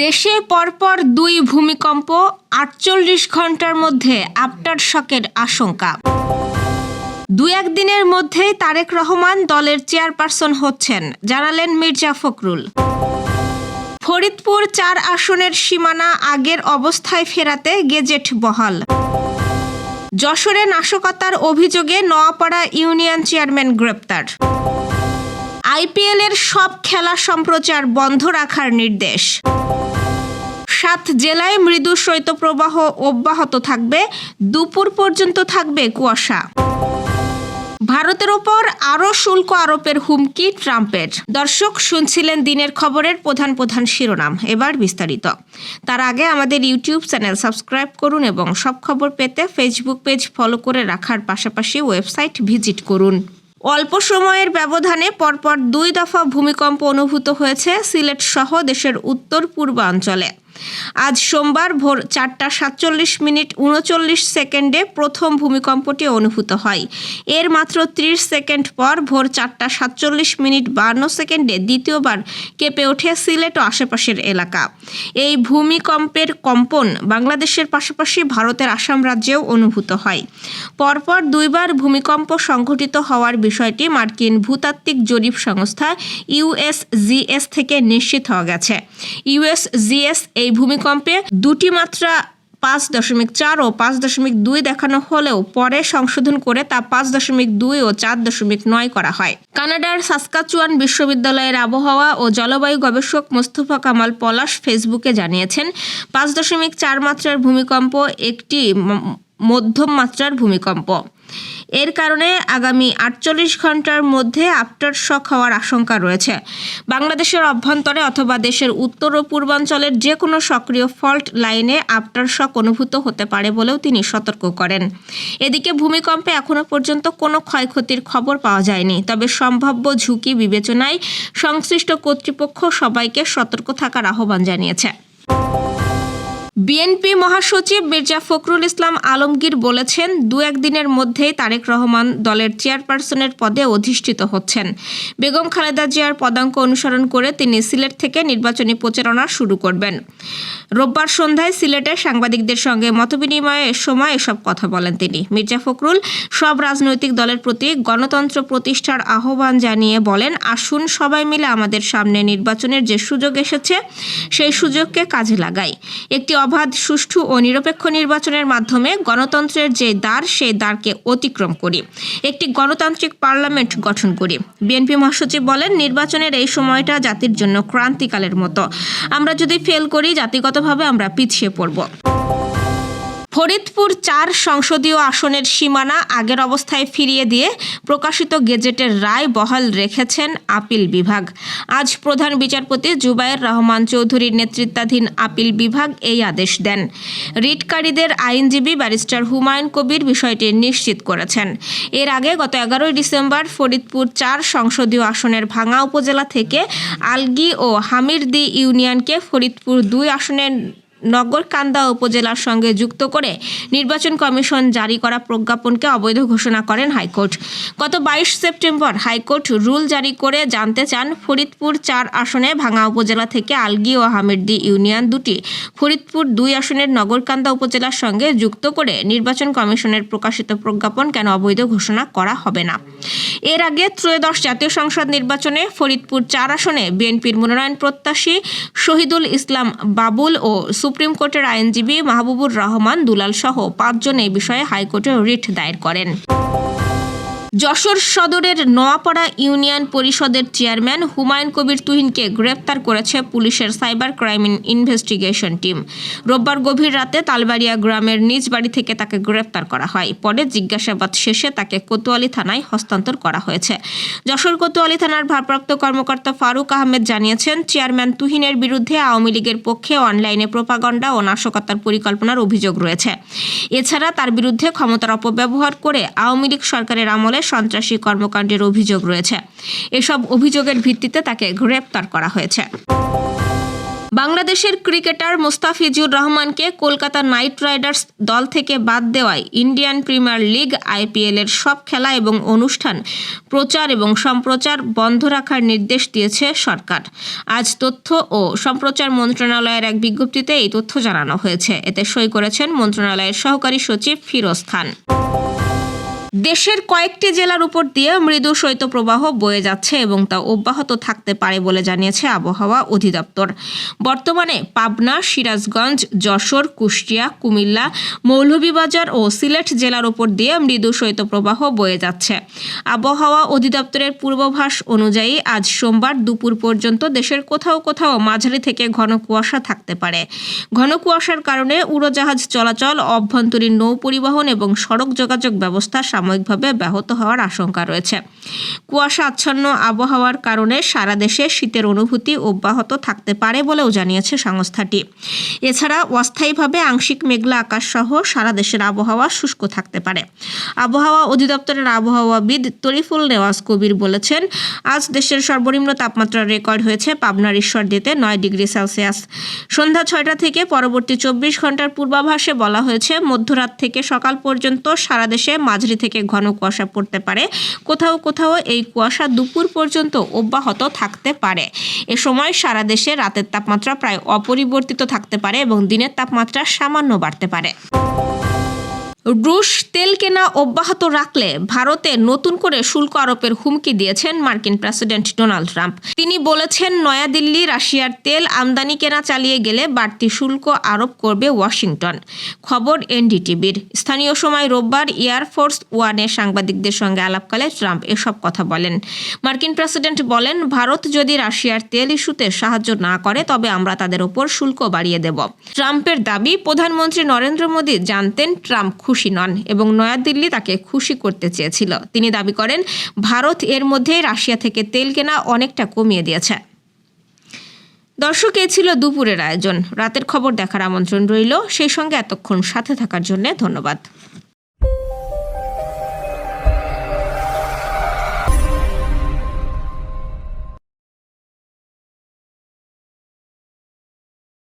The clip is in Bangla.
দেশে পরপর দুই ভূমিকম্প, আটচল্লিশ ঘণ্টার মধ্যে আফটার শকের আশঙ্কা। দু একদিনের মধ্যেই তারেক রহমান দলের চেয়ারপারসন হচ্ছেন, জানালেন মির্জা ফখরুল। ফরিদপুর চার আসনের সীমানা আগের অবস্থায় ফেরাতে গেজেট বহাল। যশোরে নাশকতার অভিযোগে নোয়াপাড়া ইউনিয়ন চেয়ারম্যান গ্রেপ্তার। আইপিএলের সব খেলা সম্প্রচার বন্ধ রাখার নির্দেশ। সাত জেলায় মৃদু শৈত্যপ্রবাহ অব্যাহত থাকবে। দুপুর পর্যন্ত থাকবে কুয়াশা। ভারতের ওপর আরও শুল্ক আরোপের হুমকি ট্রাম্পের। দর্শক শুনছিলেন দিনের খবরের প্রধান প্রধান শিরোনাম। এবার বিস্তারিত। তার আগে আমাদের ইউটিউব চ্যানেল সাবস্ক্রাইব করুন এবং সব খবর পেতে ফেসবুক পেজ ফলো করে রাখার পাশাপাশি ওয়েবসাইট ভিজিট করুন। অল্প সময়ের ব্যবধানে পরপর দুই দফা ভূমিকম্প অনুভূত হয়েছে সিলেট সহ দেশের উত্তর পূর্বাঞ্চলে আজ সোমবার ভোর চারটা সাতচল্লিশ মিনিট উনচল্লিশ সেকেন্ডে প্রথম ভূমিকম্পটি অনুভূত হয়। এর মাত্র ত্রিশ সেকেন্ড পর ভোর চারটা সাতচল্লিশ মিনিট বান্ন সেকেন্ডে দ্বিতীয়বার কেঁপে ওঠে সিলেট ও আশেপাশের এলাকা। এই ভূমিকম্পের কম্পন বাংলাদেশের পাশাপাশি ভারতের আসাম রাজ্যেও অনুভূত হয়। পরপর দুইবার ভূমিকম্প সংঘটিত হওয়ার বিষয়টি মার্কিন ভূতাত্ত্বিক জরিপ সংস্থা ইউএসজিএস থেকে নিশ্চিত হওয়া গেছে। ইউএসজিএস এই ভূমিকম্পে দুটি মাত্রা পাঁচ দশমিক চার ও পাঁচ দশমিক দুই দেখানো হলেও পরে সংশোধন করে তা পাঁচ দশমিক দুই ও চার দশমিক নয় করা হয়। কানাডার সাসকাচুয়ান বিশ্ববিদ্যালয়ের আবহাওয়া ও জলবায়ু গবেষক মোস্তফা কামাল পলাশ ফেসবুকে জানিয়েছেন, পাঁচ দশমিক চার মাত্রার ভূমিকম্প একটি মধ্যম মাত্রার ভূমিকম্প। এর কারণে আগামী আটচল্লিশ ঘণ্টার মধ্যে আফটার শক হওয়ার আশঙ্কা রয়েছে। বাংলাদেশের অভ্যন্তরে অথবা দেশের উত্তর ও পূর্বাঞ্চলের যে কোনো সক্রিয় ফল্ট লাইনে আফটার শক অনুভূত হতে পারে বলেও তিনি সতর্ক করেন। এদিকে ভূমিকম্পে এখনও পর্যন্ত কোনো ক্ষয়ক্ষতির খবর পাওয়া যায়নি। তবে সম্ভাব্য ঝুঁকি বিবেচনায় সংশ্লিষ্ট কর্তৃপক্ষ সবাইকে সতর্ক থাকার আহ্বান জানিয়েছে। বিএনপি মহাসচিব মির্জা ফখরুল ইসলাম আলমগীর বলেছেন, দু একদিনের মধ্যেই তারেক রহমান দলের চেয়ারপারসনের পদে অধিষ্ঠিত হচ্ছেন। বেগম খালেদা জিয়ার পদাঙ্ক অনুসরণ করে তিনি সিলেট থেকে নির্বাচনী প্রচারণা শুরু করবেন। রোববার সন্ধ্যায় সিলেটে সাংবাদিকদের সঙ্গে মতবিনিময়ের সময় এসব কথা বলেন তিনি। মির্জা ফখরুল সব রাজনৈতিক দলের প্রতি গণতন্ত্র প্রতিষ্ঠার আহ্বান জানিয়ে বলেন, আসুন সবাই মিলে আমাদের সামনে নির্বাচনের যে সুযোগ এসেছে, সেই সুযোগকে কাজে লাগাই। একটি অবাধ সুষ্ঠু ও নিরপেক্ষ নির্বাচনের মাধ্যমে গণতন্ত্রের যে দ্বার সেই দ্বারকে অতিক্রম করি। একটি গণতান্ত্রিক পার্লামেন্ট গঠন করি। বিএনপি মহাসচিব বলেন, নির্বাচনের এই সময়টা জাতির জন্য ক্রান্তিকালের মতো। আমরা যদি ফেল করি, জাতিগতভাবে আমরা পিছিয়ে পড়ব। ফরিদপুর চার সংসদীয় আসনের সীমানা আগের অবস্থায় ফিরিয়ে দিয়ে প্রকাশিত গেজেটের রায় বহাল রেখেছেন আপিল বিভাগ। আজ প্রধান বিচারপতি জুবায়ের রহমান চৌধুরীর নেতৃত্বাধীন আপিল বিভাগ এই আদেশ দেন। রিটকারীদের আইনজীবী ব্যারিস্টার হুমায়ুন কবির বিষয়টি নিশ্চিত করেছেন। এর আগে গত এগারোই ডিসেম্বর ফরিদপুর চার সংসদীয় আসনের ভাঙা উপজেলা থেকে আলগি ও হামিরদি ইউনিয়নকে ফরিদপুর দুই আসনের নগরকান্দা উপজেলার সঙ্গে যুক্ত করে নির্বাচন কমিশন জারি করা প্রজ্ঞাপনকে অবৈধ ঘোষণা করেন হাইকোর্ট। গত বাইশ সেপ্টেম্বর হাইকোর্ট রুল জারি করে জানতে চান, ফরিদপুর চার আসনে ভাঙা উপজেলা থেকে আলগি ও হামিরদি ইউনিয়ন দুটি, ফরিদপুর দুই আসনের নগরকান্দা উপজেলার সঙ্গে যুক্ত করে নির্বাচন কমিশনের প্রকাশিত প্রজ্ঞাপন কেন অবৈধ ঘোষণা করা হবে না? এর আগে ত্রয়োদশ জাতীয় সংসদ নির্বাচনে ফরিদপুর চার আসনে বিএনপির মনোনয়ন প্রত্যাশী শহীদুল ইসলাম বাবুল ও সুপ্রিম কোর্টের আইনজীবী মাহবুবুর রহমান দুলাল সহ পাঁচজন এই বিষয়ে হাইকোর্টে রিট দায়ের করেন। যশোর সদরের নোয়াপাড়া ইউনিয়ন পরিষদের চেয়ারম্যান হুমায়ুন কবির তুহিনকে গ্রেপ্তার করেছে পুলিশের সাইবার ক্রাইম ইনভেস্টিগেশন টিম। রোববার গভীর রাতে তালবাড়িয়া গ্রামের নিজ বাড়ি থেকে তাকে গ্রেপ্তার করা হয়। পরে জিজ্ঞাসাবাদ শেষে তাকে কোতোয়ালি থানায় হস্তান্তর করা হয়েছে। যশোর কোতোয়ালি থানার ভারপ্রাপ্ত কর্মকর্তা ফারুক আহমেদ জানিয়েছেন, চেয়ারম্যান তুহিনের বিরুদ্ধে আওয়ামী লীগের পক্ষে অনলাইনে প্রোপাগন্ডা ও নাশকতার পরিকল্পনার অভিযোগ রয়েছে। এছাড়া তার বিরুদ্ধে ক্ষমতার অপব্যবহার করে আওয়ামী লীগ সরকারের আমলে সন্ত্রাসী কর্মকাণ্ডের অভিযোগ রয়েছে। এসব অভিযোগের ভিত্তিতে তাকে গ্রেপ্তার করা হয়েছে। বাংলাদেশের ক্রিকেটার মোস্তাফিজুর রহমানকে কলকাতা নাইট রাইডার্স দল থেকে বাদ দেওয়ায় ইন্ডিয়ান প্রিমিয়ার লিগ, আইপিএল এর সব খেলা এবং অনুষ্ঠান প্রচার এবং সম্প্রচার বন্ধ রাখার নির্দেশ দিয়েছে সরকার। আজ তথ্য ও সম্প্রচার মন্ত্রণালয়ের এক বিজ্ঞপ্তিতে এই তথ্য জানানো হয়েছে। এতে সই করেছেন মন্ত্রণালয়ের সহকারী সচিব ফিরোজ খান। দেশের কয়েকটি জেলার উপর দিয়ে মৃদু শৈত্যপ্রবাহ বয়ে যাচ্ছে এবং তা অব্যাহত থাকতে পারে বলে জানিয়েছে আবহাওয়া অধিদপ্তর। বর্তমানে পাবনা, সিরাজগঞ্জ, যশোর, কুষ্টিয়া, কুমিল্লা, মৌলভীবাজার ও সিলেট জেলার উপর দিয়ে মৃদু শৈত্যপ্রবাহ বয়ে যাচ্ছে। আবহাওয়া অধিদপ্তরের পূর্বাভাস অনুযায়ী আজ সোমবার দুপুর পর্যন্ত দেশের কোথাও কোথাও মাঝারি থেকে ঘন কুয়াশা থাকতে পারে। ঘন কুয়াশার কারণে উড়োজাহাজ চলাচল, অভ্যন্তরীণ নৌ পরিবহন এবং সড়ক যোগাযোগ ব্যবস্থা সাময়িকভাবে ব্যাহত হওয়ার আশঙ্কা রয়েছে। কুয়াশা আচ্ছন্ন আবহাওয়ার কারণে সারা দেশে শীতের অনুভূতি অব্যাহত থাকতে পারে বলেও জানিয়েছে সংস্থাটি। এছাড়া অস্থায়ীভাবে আংশিক মেঘলা আকাশ সহ সারা দেশের আবহাওয়া শুষ্ক থাকতে পারে। আবহাওয়া অধিদপ্তরের আবহাওয়াবিদ তরিফুল নেওয়াজ কবির বলেছেন, আজ দেশের সর্বনিম্ন তাপমাত্রা রেকর্ড হয়েছে পাবনার ঈশ্বরদীতে নয় ডিগ্রি সেলসিয়াস। সন্ধ্যা ছয়টা থেকে পরবর্তী চব্বিশ ঘণ্টার পূর্বাভাসে বলা হয়েছে, মধ্যরাত থেকে সকাল পর্যন্ত সারা দেশে মাঝারি থেকে ঘন কুয়াশা পড়তে পারে। কোথাও কোথাও এই কুয়াশা দুপুর পর্যন্ত অব্যাহত থাকতে পারে। এ সময় সারা দেশে রাতের তাপমাত্রা প্রায় অপরিবর্তিত থাকতে পারে এবং দিনের তাপমাত্রা সামান্য বাড়তে পারে। রুশ তেল কেনা অব্যাহত রাখলে ভারতে নতুন করে শুল্ক আরোপের হুমকি দিয়েছেন মার্কিন প্রেসিডেন্ট ডোনাল্ড ট্রাম্প। তিনি বলেছেন, নয়াদিল্লি রাশিয়ার তেল আমদানি কেনা চালিয়ে গেলে বাড়তি শুল্ক আরোপ করবে ওয়াশিংটন। খবর এনডিটিভির। স্থানীয় সময় রোববার এয়ারফোর্স ওয়ানে সাংবাদিকদের সঙ্গে আলাপকালে ট্রাম্প এসব কথা বলেন। মার্কিন প্রেসিডেন্ট বলেন, ভারত যদি রাশিয়ার তেল ইস্যুতে সাহায্য না করে, তবে আমরা তাদের ওপর শুল্ক বাড়িয়ে দেব। ট্রাম্পের দাবি, প্রধানমন্ত্রী নরেন্দ্র মোদী জানতেন, ট্রাম্প খুশি নন এবং নয়াদিল্লি তাকে খুশি করতে চেয়েছিল। তিনি দাবি করেন, ভারত এর মধ্যে রাশিয়া থেকে তেল কেনা অনেকটা কমিয়ে দিয়েছে। দর্শক, এ ছিল দুপুরের আয়োজন। রাতের খবর দেখার আমন্ত্রণ রইল। সেই সঙ্গে এতক্ষণ সাথে থাকার জন্য ধন্যবাদ।